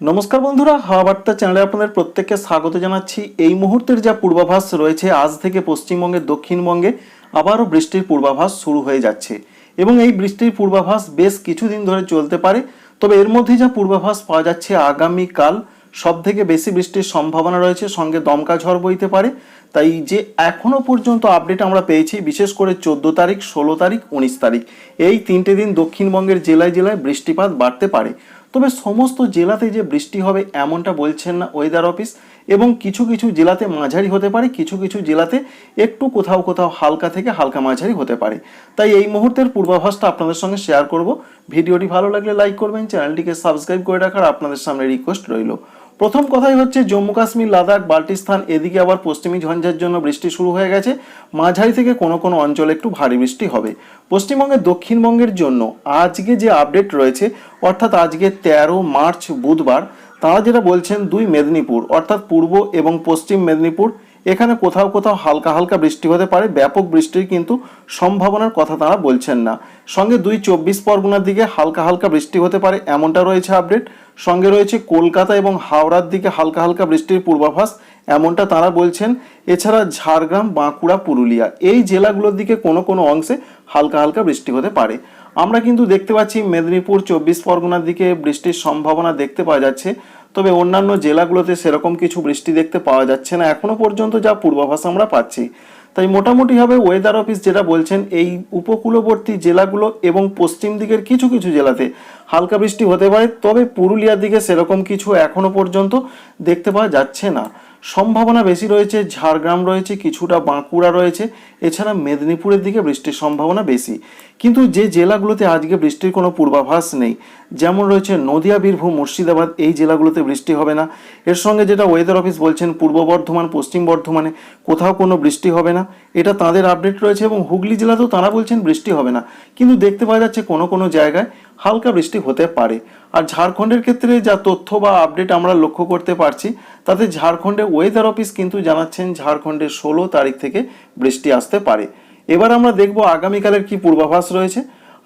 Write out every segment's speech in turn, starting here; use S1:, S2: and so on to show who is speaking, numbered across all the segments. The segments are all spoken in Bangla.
S1: নমস্কার বন্ধুরা, হাওয়া বার্তা চ্যানেলে আপনাদের প্রত্যেককে স্বাগত জানাচ্ছি। এই মুহূর্তের যা পূর্বাভাস রয়েছে, আজ থেকে পশ্চিমবঙ্গের দক্ষিণবঙ্গে আবারও বৃষ্টির পূর্বাভাস শুরু হয়ে যাচ্ছে। এবং এই বৃষ্টির পূর্বাভাস বেশ কিছুদিন ধরে চলতে পারে, তবে এর মধ্যে যা পূর্বাভাস পাওয়া যাচ্ছে আগামীকাল, সব থেকে বেশি বৃষ্টির সম্ভাবনা রয়েছে, সঙ্গে দমকা ঝড় বইতে পারে। তাই যে এখনও পর্যন্ত আপডেট আমরা পেয়েছি, বিশেষ করে চোদ্দ তারিখ, ষোলো তারিখ, উনিশ তারিখ, এই তিনটে দিন দক্ষিণবঙ্গের জেলায় জেলায় বৃষ্টিপাত বাড়তে পারে। তবে সমস্ত জেলাতে যে বৃষ্টি হবে এমনটা বলছেন না ওয়েদার অফিস এবং কিছু কিছু জেলাতে মাঝারি হতে পারে, কিছু কিছু জেলাতে একটু কোথাও কোথাও হালকা থেকে হালকা মাঝারি হতে পারে। তাই এই মুহূর্তের পূর্বাভাসটা আপনাদের সঙ্গে শেয়ার করব। ভিডিওটি ভালো লাগলে লাইক করবেন চ্যানেলটিকে সাবস্ক্রাইব করে রাখার আপনাদের সামনে রিকোয়েস্ট রইল। প্রথম কথাই হচ্ছে, জম্মু কাশ্মীর, লাদাখ, বাল্টিস্তান, এদিকে আবার পশ্চিমী ঝঞ্ঝার জন্য বৃষ্টি শুরু হয়ে গেছে। মাঝারি থেকে কোনো কোনো অঞ্চলে একটু ভারী বৃষ্টি হবে। পশ্চিমবঙ্গের দক্ষিণবঙ্গের জন্য আজকে যে আপডেট রয়েছে, অর্থাৎ আজকে তেরো মার্চ বুধবার, তারা যেটা বলছেন দুই মেদিনীপুর, অর্থাৎ পূর্ব এবং পশ্চিম মেদিনীপুর এখানে কোথাও কোথাও হালকা হালকা বৃষ্টি হতে পারে, ব্যাপক বৃষ্টির কিন্তু সম্ভাবনার কথা তারা বলছেন না। সঙ্গে দুই চব্বিশ পরগনার দিকে হালকা হালকা বৃষ্টি হতে পারে, এমনটা রয়েছে আপডেট সঙ্গে রয়েছে কলকাতা এবং হাওড়ার দিকে হালকা হালকা বৃষ্টির পূর্বাভাস, এমনটা তারা বলছেন। এছাড়া ঝাড়গ্রাম, বাঁকুড়া, পুরুলিয়া, এই জেলাগুলোর দিকে কোনো কোনো অংশে হালকা হালকা বৃষ্টি হতে পারে। আমরা কিন্তু দেখতে পাচ্ছি মেদিনীপুর, চব্বিশ পরগনার দিকে বৃষ্টির সম্ভাবনা দেখতে পাওয়া যাচ্ছে। তবে অন্যান্য জেলাগুলোতে সেরকম কিছু বৃষ্টি দেখতে পাওয়া যাচ্ছে না এখনও পর্যন্ত যা পূর্বাভাস আমরা পাচ্ছি। তাই মোটামুটিভাবে ওয়েদার অফিস যেটা বলছেন, এই উপকূলবর্তী জেলাগুলো এবং পশ্চিম দিকের কিছু কিছু জেলাতে হালকা বৃষ্টি হতে পারে, তবে পুরুলিয়ার দিকে সেরকম কিছু এখনও পর্যন্ত দেখতে পাওয়া যাচ্ছে না। সম্ভাবনা বেশি রয়েছে, ঝাড়গ্রাম রয়েছে, কিছুটা বাঁকুড়া রয়েছে, এছাড়া মেদিনীপুরের দিকে বৃষ্টির সম্ভাবনা বেশি। কিন্তু যে জেলাগুলোতে আজকে বৃষ্টির কোনো পূর্বাভাস নেই, যেমন রয়েছে নদিয়া, বীরভূম, মুর্শিদাবাদ, এই জেলাগুলোতে বৃষ্টি হবে না। এর সঙ্গে যেটা ওয়েদার অফিস বলছেন, পূর্ব বর্ধমান, পশ্চিম বর্ধমানে কোথাও কোনো বৃষ্টি হবে না। এটা তাদের আপডেট রয়েছে এবং হুগলি জেলাতেও তারা বলছেন বৃষ্টি হবে না। কিন্তু দেখতে পাওয়া যাচ্ছে কোনো কোনো জায়গায় হালকা বৃষ্টি হতে পারে। আর ঝাড়খণ্ডের ক্ষেত্রে যা তথ্য বা আপডেট আমরা লক্ষ্য করতে পারছি, তাতে ঝাড়খণ্ডে ওয়েদার অফিস কিন্তু জানাচ্ছেন ঝাড়খণ্ডে ষোলো তারিখ থেকে বৃষ্টি আসতে পারে। এবার আমরা দেখব আগামীকালের কি পূর্বাভাস রয়েছে।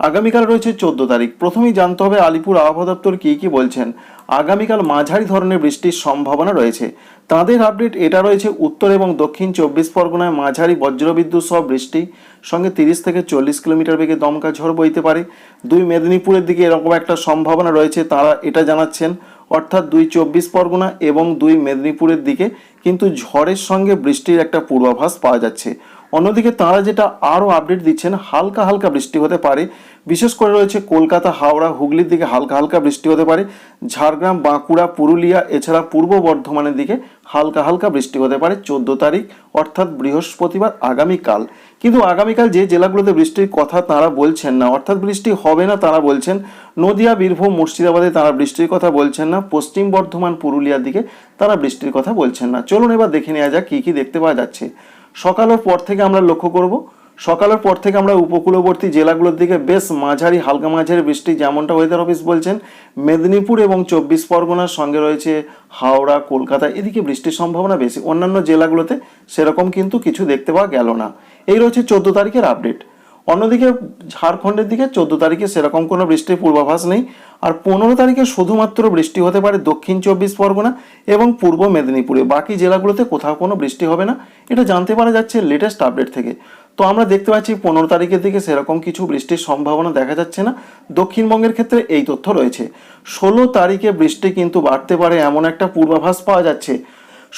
S1: আগামীকাল রয়েছে চোদ্দ তারিখ। প্রথমেই জানতে হবে আলিপুর আবহাওয়া দপ্তর কী কী বলছেন। আগামীকাল মাঝারি ধরনের বৃষ্টির সম্ভাবনা রয়েছে। তাদের আপডেট এটা রয়েছে, উত্তর এবং দক্ষিণ চব্বিশ পরগনায় মাঝারি বজ্রবিদ্যুৎ সহ বৃষ্টি। সঙ্গে তিরিশ থেকে চল্লিশ কিলোমিটার বেগে দমকা ঝড় বইতে পারে। দুই মেদিনীপুরের দিকে এরকম একটা সম্ভাবনা রয়েছে, তারা এটা জানাচ্ছেন। অর্থাৎ দুই চব্বিশ পরগনা এবং দুই মেদিনীপুরের দিকে কিন্তু ঝড়ের সঙ্গে বৃষ্টির একটা পূর্বাভাস পাওয়া যাচ্ছে। অন্যদিকে তারা যেটা আরও আপডেট দিচ্ছেন, হালকা হালকা বৃষ্টি হতে পারে। বিশেষ করে রয়েছে কলকাতা, হাওড়া, হুগলির দিকে হালকা হালকা বৃষ্টি হতে পারে। ঝাড়গ্রাম, বাঁকুড়া, পুরুলিয়া, এছাড়া পূর্ব বর্ধমানের দিকে হালকা হালকা বৃষ্টি হতে পারে চোদ্দ তারিখ, অর্থাৎ বৃহস্পতিবার আগামীকাল। কিন্তু আগামীকাল যে জেলাগুলোতে বৃষ্টির কথা তারা বলছেন না, অর্থাৎ বৃষ্টি হবে না তারা বলছেন, নদিয়া, বীরভূম, মুর্শিদাবাদে তারা বৃষ্টির কথা বলছেন না, পশ্চিম বর্ধমান, পুরুলিয়ার দিকে তারা বৃষ্টির কথা বলছেন না। চলুন এবার দেখে নেওয়া যাক কী কী দেখতে পাওয়া যাচ্ছে। সকালের পর থেকে আমরা লক্ষ্য করব, সকালের পর থেকে আমরা উপকূলবর্তী জেলাগুলোর দিকে বেশ মাঝারি হালকা মাঝারি বৃষ্টি যেমনটা ওয়েদার অফিস বলছেন, মেদিনীপুর এবং চব্বিশ পরগনার সঙ্গে রয়েছে হাওড়া, কলকাতা, এদিকে বৃষ্টির সম্ভাবনা বেশি। অন্যান্য জেলাগুলোতে সেরকম কিন্তু কিছু দেখতে পাওয়া গেল না। এই রয়েছে চোদ্দ তারিখের আপডেট অন্যদিকে ঝাড়খণ্ডের দিকে চোদ্দ তারিখে সেরকম কোনো বৃষ্টির পূর্বাভাস নেই, আর পনেরো তারিখে শুধুমাত্র বৃষ্টি হতে পারে দক্ষিণ চব্বিশ পরগনা এবং পূর্ব মেদিনীপুরে। বাকি জেলাগুলোতে কোথাও কোনো বৃষ্টি হবে না, এটা জানতে পারা যাচ্ছে লেটেস্ট আপডেট থেকে। তো আমরা দেখতে পাচ্ছি পনেরো তারিখের দিকে সেরকম কিছু বৃষ্টির সম্ভাবনা দেখা যাচ্ছে না, দক্ষিণবঙ্গের ক্ষেত্রে এই তথ্য রয়েছে। ষোলো তারিখে বৃষ্টি কিন্তু বাড়তে পারে এমন একটা পূর্বাভাস পাওয়া যাচ্ছে।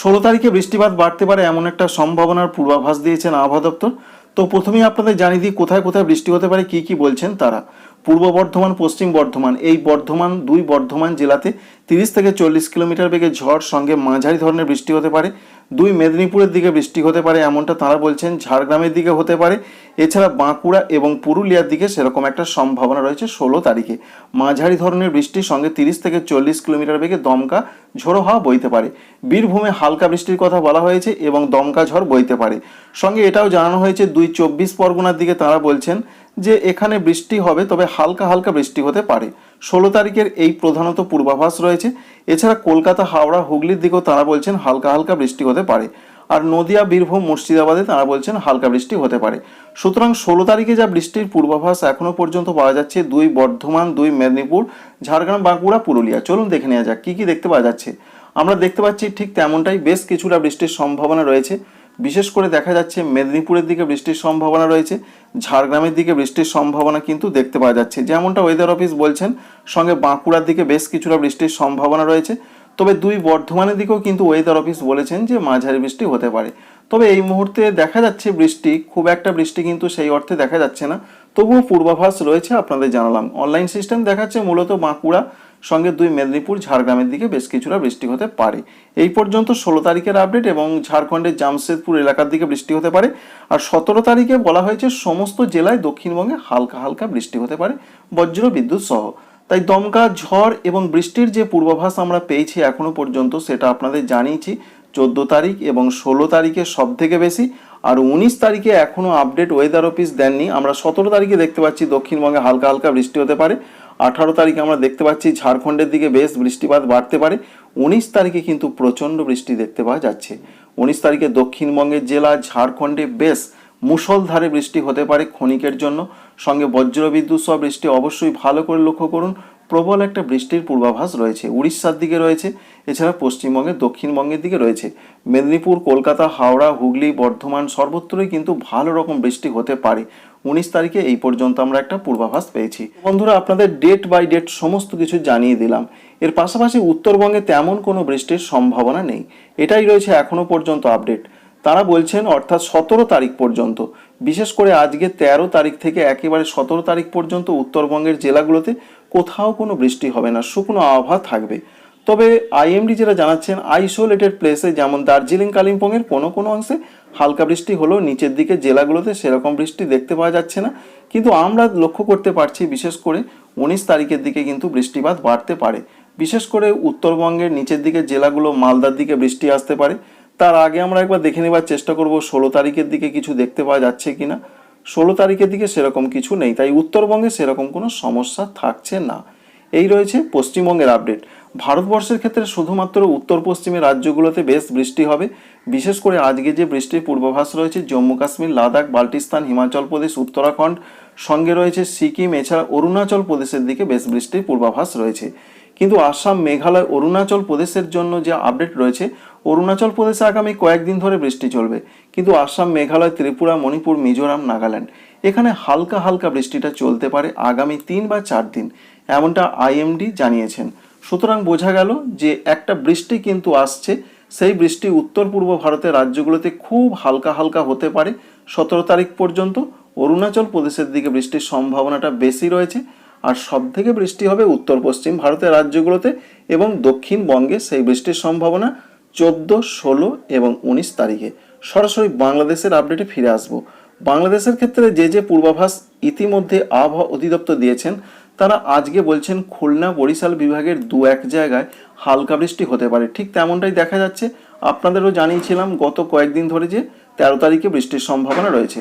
S1: ষোলো তারিখে বৃষ্টিপাত বাড়তে পারে এমন একটা সম্ভাবনার পূর্বাভাস দিয়েছেন আবহাওয়া দপ্তর। তো প্রথমেই আপনাদের জানিয়ে দিই কোথায় কোথায় বৃষ্টি হতে পারে কি কি বলছেন তারা। পূর্ব বর্ধমান, পশ্চিম বর্ধমান। এই বর্ধমান, দুই বর্ধমান জেলাতে তিরিশ থেকে চল্লিশ কিলোমিটার বেগে ঝড় সঙ্গে মাঝারি ধরনের বৃষ্টি হতে পারে। দুই মেদিনীপুরের দিকে বৃষ্টি হতে পারে এমনটা তারা বলছেন, ঝাড়গ্রামের দিকে হতে পারে। এছাড়া বাঁকুড়া এবং পুরুলিয়ার দিকে সেরকম একটা সম্ভাবনা রয়েছে ষোলো তারিখে। মাঝারি ধরনের বৃষ্টির সঙ্গে তিরিশ থেকে চল্লিশ কিলোমিটার বেগে দমকা ঝোড়ো হাওয়া বইতে পারে। বীরভূমে হালকা বৃষ্টির কথা বলা হয়েছে এবং দমকা ঝড় বইতে পারে। সঙ্গে এটাও জানানো হয়েছে, দুই চব্বিশ পরগনার দিকে তারা বলছেন যে এখানে বৃষ্টি হবে, তবে হালকা হালকা বৃষ্টি হতে পারে। ষোলো তারিখের এই প্রধানত পূর্বাভাস রয়েছে। এছাড়া কলকাতা, হাওড়া, হুগলির দিকেও তারা বলছেন হালকা হালকা বৃষ্টি হতে পারে। আর নদিয়া, বীরভূম, মুর্শিদাবাদে তারা বলছেন হালকা বৃষ্টি হতে পারে। সুতরাং ষোলো তারিখে যা বৃষ্টির পূর্বাভাস এখনও পর্যন্ত পাওয়া যাচ্ছে, দুই বর্ধমান, দুই মেদিনীপুর, ঝাড়গ্রাম, বাঁকুড়া, পুরুলিয়া। চলুন দেখে নেওয়া যাক, কী কী দেখতে পাওয়া যাচ্ছে। আমরা দেখতে পাচ্ছি ঠিক তেমনটাই বেশ কিছুটা বৃষ্টির সম্ভাবনা রয়েছে। বিশেষ করে দেখা যাচ্ছে মেদিনীপুরের দিকে বৃষ্টির সম্ভাবনা রয়েছে, ঝাড়গ্রামের দিকে বৃষ্টির সম্ভাবনা কিন্তু দেখতে পাওয়া যাচ্ছে। যেমনটা ওয়েদার অফিস বলছেন, সঙ্গে বাঁকুড়ার দিকে বেশ কিছুটা বৃষ্টির সম্ভাবনা রয়েছে। তবে দুই বর্ধমানের দিকেও কিন্তু ওয়েদার অফিস বলেছেন যে মাঝারি বৃষ্টি হতে পারে। তবে এই মুহূর্তে দেখা যাচ্ছে বৃষ্টি, খুব একটা বৃষ্টি কিন্তু সেই অর্থে দেখা যাচ্ছে না। তবুও পূর্বাভাস রয়েছে আপনাদের জানালাম। অনলাইন সিস্টেম দেখাচ্ছে মূলত বাঁকুড়া সঙ্গে দুই মেদিনীপুর, ঝাড়গ্রামের দিকে বেশ কিছুটা বৃষ্টি হতে পারে। এই পর্যন্ত ষোলো তারিখের আপডেট এবং ঝাড়খণ্ডের জামশেদপুর এলাকার দিকে বৃষ্টি হতে পারে। আর সতেরো তারিখে বলা হয়েছে সমস্ত জেলায় দক্ষিণবঙ্গে হালকা হালকা বৃষ্টি হতে পারে বজ্র বিদ্যুৎ সহ। তাই দমকা, ঝড় এবং বৃষ্টির যে পূর্বাভাস আমরা পেয়েছি এখনও পর্যন্ত সেটা আপনাদের জানিয়েছি। চোদ্দ তারিখ এবং ষোলো তারিখে সব থেকে বেশি। আর উনিশ তারিখে এখনও আপডেট ওয়েদার অফিস দেননি। আমরা সতেরো তারিখে দেখতে পাচ্ছি দক্ষিণবঙ্গে হালকা হালকা বৃষ্টি হতে পারে। আঠারো তারিখে আমরা দেখতে পাচ্ছি, ঝাড়খণ্ডের দিকে বেশ বৃষ্টিপাত বাড়তে পারে। উনিশ তারিখে কিন্তু প্রচণ্ড বৃষ্টি দেখতে পাওয়া যাচ্ছে। উনিশ তারিখে দক্ষিণবঙ্গের জেলা, ঝাড়খণ্ডে বেশ মুসলধারে বৃষ্টি হতে পারে ক্ষণিকের জন্য। সঙ্গে বজ্রবিদ্যুৎ সহ বৃষ্টি অবশ্যই ভালো করে লক্ষ্য করুন। প্রবল একটা বৃষ্টির পূর্বাভাস রয়েছে। উড়িষ্যার দিকে রয়েছে এছাড়া পশ্চিমবঙ্গের দক্ষিণবঙ্গের দিকে রয়েছে। মেদিনীপুর, কলকাতা, হাওড়া, হুগলি, বর্ধমান সর্বত্রই কিন্তু ভালো রকম বৃষ্টি হতে পারে। উনিশ তারিখে এই পর্যন্ত আমরা একটা পূর্বাভাস পেয়েছি। বন্ধুরা, আপনাদের ডেট বাই ডেট সমস্ত কিছু জানিয়ে দিলাম। এর পাশাপাশি উত্তরবঙ্গে তেমন কোনো বৃষ্টির সম্ভাবনা নেই। এটাই রয়েছে এখনও পর্যন্ত আপডেট তারা বলছেন, অর্থাৎ সতেরো তারিখ পর্যন্ত। বিশেষ করে আজকে তেরো তারিখ থেকে একেবারে সতেরো তারিখ পর্যন্ত উত্তরবঙ্গের জেলাগুলোতে কোথাও কোনো বৃষ্টি হবে না, শুকনো আবহাওয়া থাকবে। তবে আইএমডি যেটা জানাচ্ছেন, আইসোলেটেড প্লেসে যেমন দার্জিলিং, কালিম্পংয়ের কোনো কোনো অংশে হালকা বৃষ্টি হলেও নিচের দিকে জেলাগুলোতে সেরকম বৃষ্টি দেখতে পাওয়া যাচ্ছে না। কিন্তু আমরা লক্ষ্য করতে পারছি, বিশেষ করে উনিশ তারিখের দিকে কিন্তু বৃষ্টিপাত বাড়তে পারে। বিশেষ করে উত্তরবঙ্গের নিচের দিকে জেলাগুলো মালদার দিকে বৃষ্টি আসতে পারে। তার আগে আমরা একবার দেখে নেবার চেষ্টা করব, ষোলো তারিখের দিকে কিছু দেখতে পাওয়া যাচ্ছে কিনা। ষোলো তারিখের দিকে সেরকম কিছু নেই, তাই উত্তরবঙ্গে সেরকম কোনো সমস্যা থাকছে না। এই রয়েছে পশ্চিমবঙ্গের আপডেট। ভারতবর্ষের ক্ষেত্রে শুধুমাত্র উত্তর পশ্চিমের রাজ্যগুলোতে বেশ বৃষ্টি হবে। বিশেষ করে আজকে যে বৃষ্টির পূর্বাভাস রয়েছে, জম্মু কাশ্মীর, লাদাখ, বাল্টিস্তান, হিমাচল প্রদেশ, উত্তরাখণ্ড, সঙ্গে রয়েছে সিকিম, এছাড়া অরুণাচল প্রদেশের দিকে বেশ বৃষ্টির পূর্বাভাস রয়েছে। কিন্তু আসাম, মেঘালয়, অরুণাচল প্রদেশের জন্য যে আপডেট রয়েছে, অরুণাচল প্রদেশে আগামী কয়েকদিন ধরে বৃষ্টি চলবে। কিন্তু আসাম, মেঘালয়, ত্রিপুরা, মণিপুর, মিজোরাম, নাগাল্যান্ড, এখানে হালকা হালকা বৃষ্টিটা চলতে পারে আগামী তিন বা চার দিন, এমনটা আইএমডি জানিয়েছেন। সুতরাং বোঝা গেল যে একটা বৃষ্টি কিন্তু আসছে, সেই বৃষ্টি উত্তর পূর্ব ভারতের রাজ্যগুলোতে খুব হালকা হালকা হতে পারে। সতেরো তারিখ পর্যন্ত অরুণাচল প্রদেশের দিকে বৃষ্টির সম্ভাবনাটা বেশি রয়েছে। আর সব থেকে বৃষ্টি হবে উত্তর পশ্চিম ভারতের রাজ্যগুলোতে এবং দক্ষিণবঙ্গে সেই বৃষ্টির সম্ভাবনা চোদ্দ, ষোলো এবং উনিশ তারিখে। সরাসরি বাংলাদেশের আপডেটে ফিরে আসব। বাংলাদেশের ক্ষেত্রে যে যে পূর্বাভাস ইতিমধ্যে আবহাওয়া অধিদপ্তর দিয়েছেন, তারা আজকে বলছেন খুলনা, বরিশাল বিভাগের দু এক জায়গায় হালকা বৃষ্টি হতে পারে। ঠিক তেমনটাই দেখা যাচ্ছে। আপনাদেরও জানিয়েছিলাম গত কয়েকদিন ধরে যে তেরো তারিখে বৃষ্টির সম্ভাবনা রয়েছে।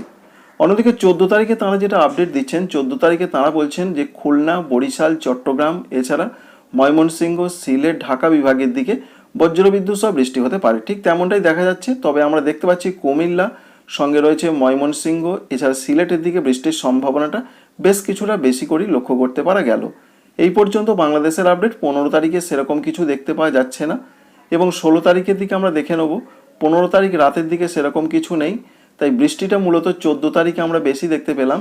S1: অন্যদিকে চোদ্দ তারিখে তারা যেটা আপডেট দিচ্ছেন, চোদ্দ তারিখে তারা বলছেন যে খুলনা, বরিশাল, চট্টগ্রাম, এছাড়া ময়মনসিংহ, সিলেট, ঢাকা বিভাগের দিকে বজ্রবিদ্যুৎ সহ বৃষ্টি হতে পারে। ঠিক তেমনটাই দেখা যাচ্ছে, তবে আমরা দেখতে পাচ্ছি কুমিল্লা, সঙ্গে রয়েছে ময়মনসিংহ, এছাড়া সিলেটের দিকে বৃষ্টির সম্ভাবনাটা বেশ কিছুটা বেশি করেই লক্ষ্য করতে পারা গেল। এই পর্যন্ত বাংলাদেশের আপডেট পনেরো তারিখে সেরকম কিছু দেখতে পাওয়া যাচ্ছে না। এবং ষোলো তারিখের দিকে আমরা দেখে নেব, পনেরো তারিখ রাতের দিকে সেরকম কিছু নেই। তাই বৃষ্টিটা মূলত চোদ্দ তারিখে আমরা বেশি দেখতে পেলাম।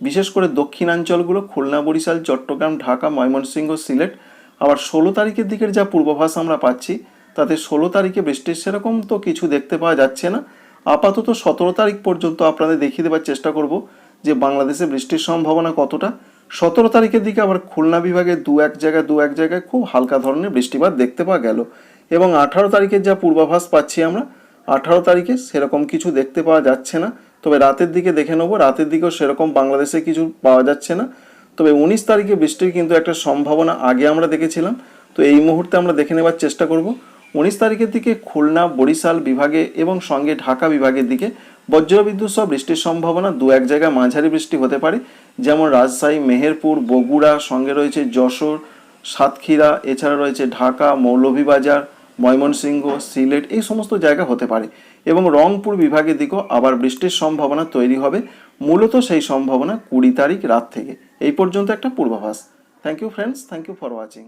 S1: বিশেষ করে দক্ষিণাঞ্চলগুলো খুলনা, বরিশাল, চট্টগ্রাম, ঢাকা, ময়মনসিংহ, সিলেট। আবার ষোলো তারিখের দিকের যা পূর্বাভাস আমরা পাচ্ছি, তাতে ষোলো তারিখে বৃষ্টির সেরকম তো কিছু দেখতে পাওয়া যাচ্ছে না। আপাতত সতেরো তারিখ পর্যন্ত আপনাদের দেখিয়ে দেওয়ার চেষ্টা করব যে বাংলাদেশে বৃষ্টির সম্ভাবনা কতটা। সতেরো তারিখের দিকে আবার খুলনা বিভাগে দু এক জায়গায়, দু এক জায়গায় খুব হালকা ধরনের বৃষ্টিপাত দেখতে পাওয়া গেল। এবং আঠারো তারিখের যা পূর্বাভাস পাচ্ছি আমরা আঠারো তারিখে সেরকম কিছু দেখতে পাওয়া যাচ্ছে না। তবে রাতের দিকে দেখে নেব। রাতের দিকেও সেরকম বাংলাদেশে কিছু পাওয়া যাচ্ছে না। তবে উনিশ তারিখে বৃষ্টির কিন্তু একটা সম্ভাবনা আগে আমরা দেখেছিলাম। তো এই মুহূর্তে আমরা দেখে নেবার চেষ্টা করব। উনিশ তারিখের দিকে খুলনা, বরিশাল বিভাগে এবং সঙ্গে ঢাকা বিভাগের দিকে বজ্রবিদ্যুৎ সহ বৃষ্টির সম্ভাবনা দু এক জায়গায় মাঝারি বৃষ্টি হতে পারে। যেমন রাজশাহী, মেহেরপুর, বগুড়া, সঙ্গে রয়েছে যশোর, সাতক্ষীরা, এছাড়া রয়েছে ঢাকা, মৌলভীবাজার ময়মনসিংহ, সিলেট এই সমস্ত জায়গা হতে পারে এবং রংপুর বিভাগের দিকেও আবার বৃষ্টির সম্ভাবনা তৈরি হবে, মূলত সেই সম্ভাবনা কুড়ি তারিখ রাত থেকে। এই পর্যন্ত একটা পূর্বাভাস। Thank you friends thank you for watching